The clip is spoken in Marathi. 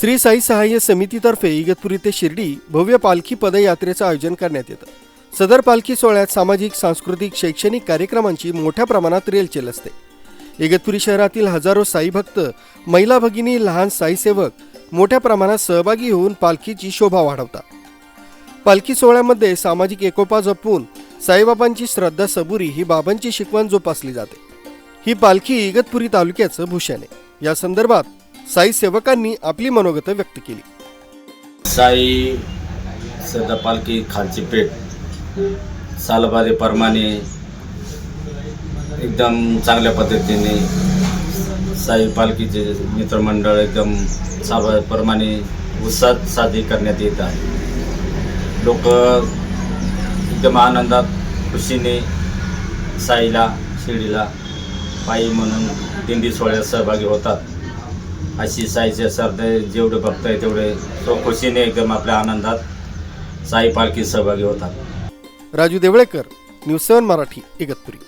श्री साई सहाय्य समितीतर्फे इगतपुरी ते शिर्डी भव्य पालखी पदयात्रेचं आयोजन करण्यात येतं. सदर पालखी सोहळ्यात सामाजिक सांस्कृतिक शैक्षणिक कार्यक्रमांची मोठ्या प्रमाणात रेलचेल असते. इगतपुरी शहरातील हजारो साई भक्त महिला भगिनी लहान साईसेवक मोठ्या प्रमाणात सहभागी होऊन पालखीची शोभा वाढवतात. पालखी सोहळ्यामध्ये सामाजिक एकोपा जपून साईबाबांची श्रद्धा सबुरी ही बाबांची शिकवण जोपासली जाते. ही पालखी इगतपुरी तालुक्याचं भूषण आहे. या संदर्भात साई सेवकांनी आपली मनोगत व्यक्त केली. साई सदा पालखी खालची पेठ सालबारीप्रमाणे एकदम चांगल्या पद्धतीने साई पालखीचे मित्रमंडळ एकदम सालबारीप्रमाणे उत्साहात साजरी करण्यात येत आहे. लोक एकदम आनंदात खुशीने साईला शिर्डीला पायी म्हणून दिंडी सोहळ्यात सहभागी होतात. अशी साईच्या श्रद्धे जेवढे भक्त आहे तेवढे तो खुशीने एकदम आपल्या आनंदात साई पालखी सहभागी होतात. Raju Devlekar news seven Marathi Igatpuri.